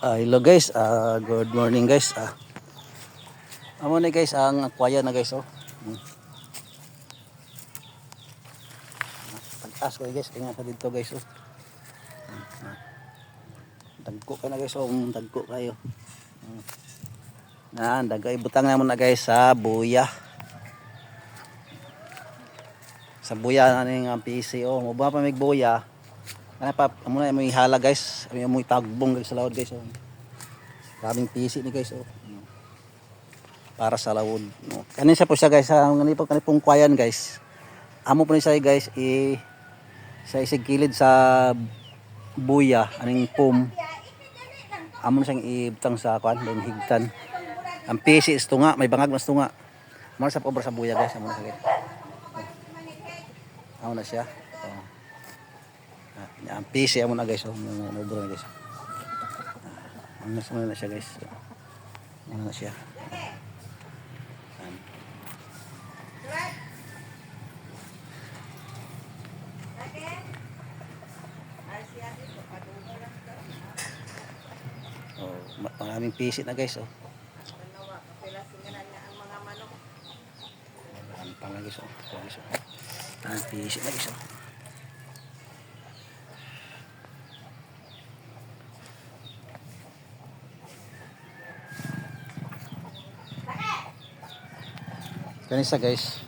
Ah, hello guys, ah, good morning guys. Ah. Amo ni guys ang aquaya na guys oh. Hmm. Pag-as ko guys, kaya ka dito guys oh. Hmm. Dagko ka na guys oh, um, dagko kayo. Hmm. Na, dagay butang na mo na guys sa buya. Sa buya na ning ang PC oh, mo ba pa mig buya. Ano pa, amo na may hala guys. May amoy tagbong guys sa lawod guys. Oh. Maraming PC ni guys. Oh. Para sa lawod. No. Kanin siya po siya guys. Ang ganito po kanipong kwayan guys. Amo po ni siya guys. I, sa isig kilid sa buya. Aning pum. Amo na siyang ibutang sa kwan. Then higtan. Ang PC is tunga. May bangag mas tunga. Na sa obra sa buya guys. Amo na. Oh. Amo na siya. Ah, ang PC amo na guys. Oh, mga nobro guys. Ah, Ano na na siya guys. Ano na siya. Ayan. Oh, ma- maraming PC na guys oh. Marami pa na guys oh. Oh. Maraming PC na guys oh. Kani sa guys.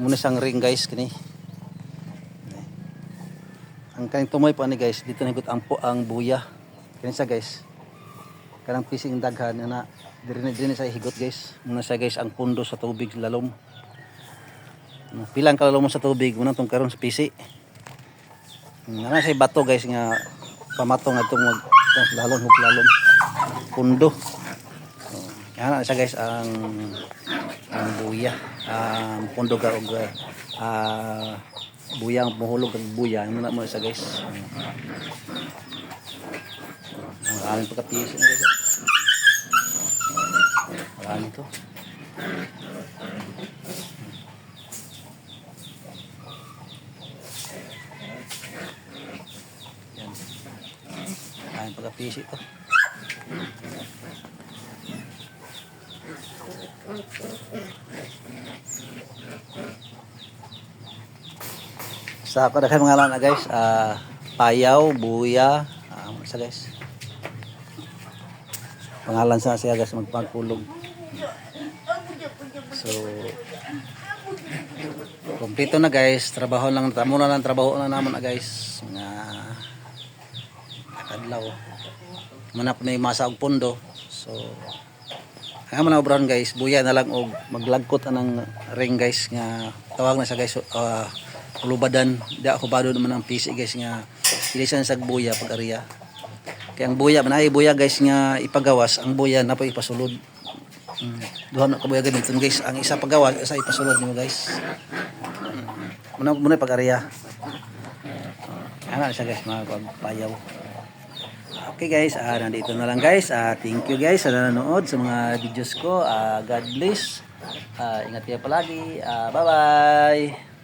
Muna siyang ring guys kani. Ang kaning tumoy pa ni guys, dito nagot ang ang buya. Kani sa guys. Kanang pising daghan na diri na diri sa higot guys. Muna siya guys ang pundo sa tubig lalom. Ano, Pilang kalalom sa tubig muna tong karon sa pisi. Nga sa bato guys nga pamatong atong mag lalom hug lalom. Pundo. Yan na siya guys ang ang buya ang pundo ka og ah buya ang mahulog kag buya. Ano na mo sa guys? Ang aming pagkapisi na guys? Marami to. Yan. Aming pagkapisi to sa ako na mga lang na guys ah payaw, buya ano sa guys? Pangalan sa siya guys magpagkulog. So kompleto na guys. Trabaho lang muna lang trabaho na naman na guys. Mga kadlaw muna po may masa og pundo so kaya man brown guys buya na lang og maglagkot anang ring guys nga tawag na sa guys uh, lubadan di ako bado naman ang PC guys nga ilisan sa buya pag ariya kaya ang buya manay buya guys nga ipagawas ang buya na po ipasulod. Mm. duha na kabuya ganito guys ang isa pagawas isa ipasulod nimo guys. Muna muna pag ariya kaya nga siya guys mga pagpayaw Okay guys, ah, nandito na lang guys. Ah, thank you guys sa nanonood sa mga videos ko. Ah, God bless. Ah, ingat kayo palagi. Ah, bye-bye.